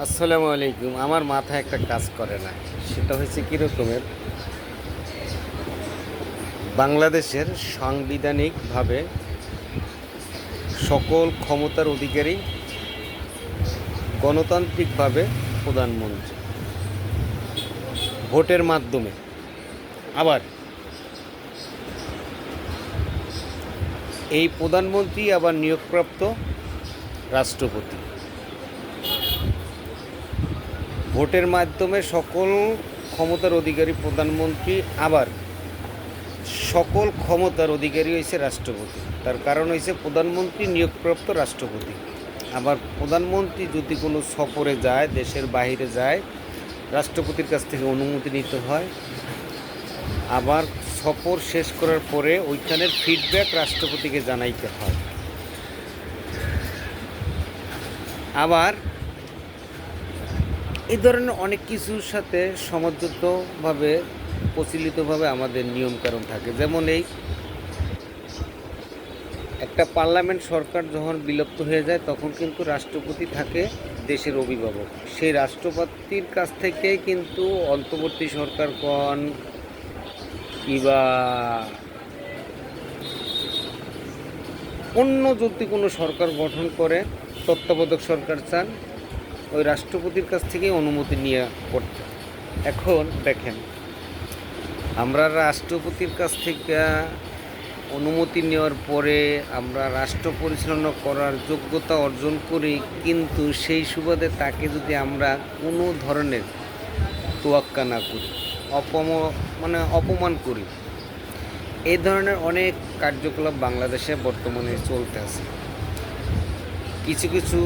আসসালামু আলাইকুম। আমার মাথায় একটা কাজ করে না। সেটা হচ্ছে কীরকমের? বাংলাদেশের সাংবিধানিকভাবে সকল ক্ষমতার অধিকারী গণতান্ত্রিকভাবে প্রধানমন্ত্রী। ভোটের মাধ্যমে। আবার এই প্রধানমন্ত্রী আবার নিয়োগপ্রাপ্ত রাষ্ট্রপতি। ভোটের মাধ্যমে সকল ক্ষমতার অধিকারী প্রধানমন্ত্রী, আবার সকল ক্ষমতার অধিকারী হয়েছে রাষ্ট্রপতি। তার কারণ হয়েছে প্রধানমন্ত্রী নিয়োগপ্রাপ্ত রাষ্ট্রপতি। আবার প্রধানমন্ত্রী যদি কোনো সফরে যায়, দেশের বাইরে যায়, রাষ্ট্রপতির কাছ থেকে অনুমতি নিতে হয়। আবার সফর শেষ করার পরে ওইখানের ফিডব্যাক রাষ্ট্রপতিকে জানাইতে হয়। আবার এই ধরনের অনেক কিছুর সাথে সমঝোতভাবে, প্রচলিতভাবে আমাদের নিয়মকানুন থাকে। যেমন এই, একটা পার্লামেন্ট সরকার যখন বিলুপ্ত হয়ে যায়, তখন কিন্তু রাষ্ট্রপতি থাকে দেশের অভিভাবক। সেই রাষ্ট্রপতির কাছ থেকে কিন্তু অন্তর্বর্তী সরকার কন কিবা অন্য যদি কোনো সরকার গঠন করে, তত্ত্বাবধায়ক সরকার চান ওই রাষ্ট্রপতির কাছ থেকে অনুমতি নিয়ে করতে। এখন দেখেন, আমরা রাষ্ট্রপতির কাছ থেকে অনুমতি নেওয়ার পরে আমরা রাষ্ট্র পরিচালনা করার যোগ্যতা অর্জন করি, কিন্তু সেই সুবাদে তাকে যদি আমরা কোনো ধরনের তোয়াক্কা না করি, অপম মানে অপমান করি এই ধরনের অনেক কার্যকলাপ বাংলাদেশে বর্তমানে চলতে আছে। কিছু কিছু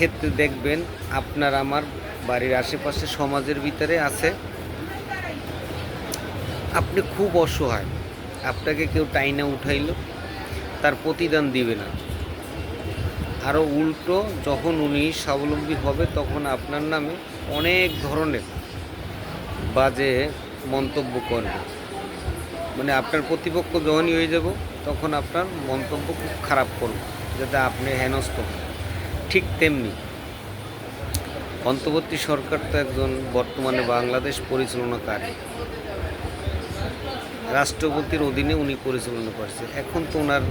ক্ষেত্রে দেখবেন আপনার আমার বাড়ির আশেপাশে সমাজের ভিতরে আছে। আপনি খুব অসহায়। আপনাকে কেউ টাইনা উঠাইল, তার প্রতিদান দিবে না। আরও উল্টো, যখন উনি স্বাবলম্বী হবে, তখন আপনার নামে অনেক ধরনের বাজে মন্তব্য করবে। মানে আপনার প্রতিপক্ষ যখনই হয়ে যাব, তখন আপনার মন্তব্য খুব খারাপ করবে, যাতে আপনি হেনস্থ হন। ঠিক তেমনি। অন্তর্বর্তী সরকার তো একজন বর্তমানে বাংলাদেশ পরিচালনাকারী। রাষ্ট্রপতির অধীনে উনি পরিচালনা করছে। এখন তো ওনার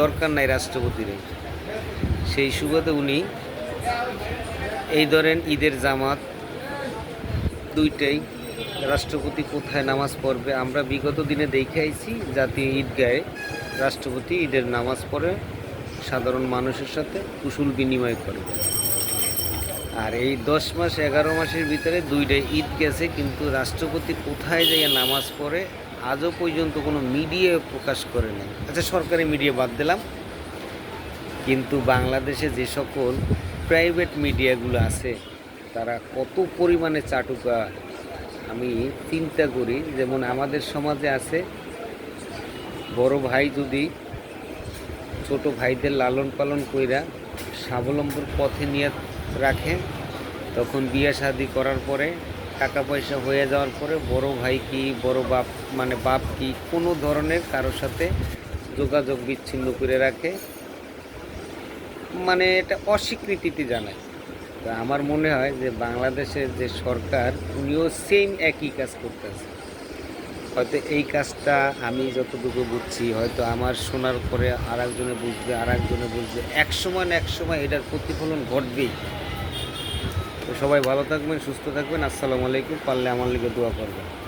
দরকার নাই রাষ্ট্রপতির। সেই সুবাদে উনি এই ধরেন ঈদের জামাত দুইটাই, রাষ্ট্রপতি কোথায় নামাজ পড়বে আমরা বিগত দিনে দেখে আইছি জাতীয় ঈদগাহে রাষ্ট্রপতি ঈদের নামাজ পড়ে সাধারণ মানুষের সাথে কুশল বিনিময় করে। আর এই দশ মাস, এগারো মাসের ভিতরে দুইটা ঈদ গেছে, কিন্তু রাষ্ট্রপতি কোথায় যাইয়া নামাজ পড়ে, আজও পর্যন্ত কোনো মিডিয়া প্রকাশ করে নাই। আচ্ছা সরকারি মিডিয়া বাদ দিলাম। কিন্তু বাংলাদেশে যে সকল প্রাইভেট মিডিয়াগুলো আছে, তারা কত পরিমাণে চাটুকা, আমি চিন্তা করি, যেমন আমাদের সমাজে আছে, বড় ভাই যদি ছোট ভাইদের লালন পালন কইরা স্বাবলম্বীর পথে নিয়ে রাখে। তখন বিয়ে শাদি করার পরে টাকা পয়সা হয়ে যাওয়ার পরে বড় ভাই কি, বড় বাপ মানে বাপ কি, কোনো ধরনের কারোর সাথে যোগাযোগ বিচ্ছিন্ন করে রাখে। মানে এটা অস্বীকৃতিতে জানায়। তা আমার মনে হয় যে বাংলাদেশের যে সরকার, উনিও সেম একই কাজ করতেছে। হয়তো এই কাজটা আমি যতটুকু বুঝছি, হয়তো আমার শোনার পরে আর একজনে বুঝবে আর একজনে বুঝবে। এক সময় এক সময় এটার প্রতিফলন ঘটবেই। তো সবাই ভালো থাকবেন, সুস্থ থাকবেন। আসসালামু আলাইকুম, পারলে আমার লিগে দোয়া করবেন।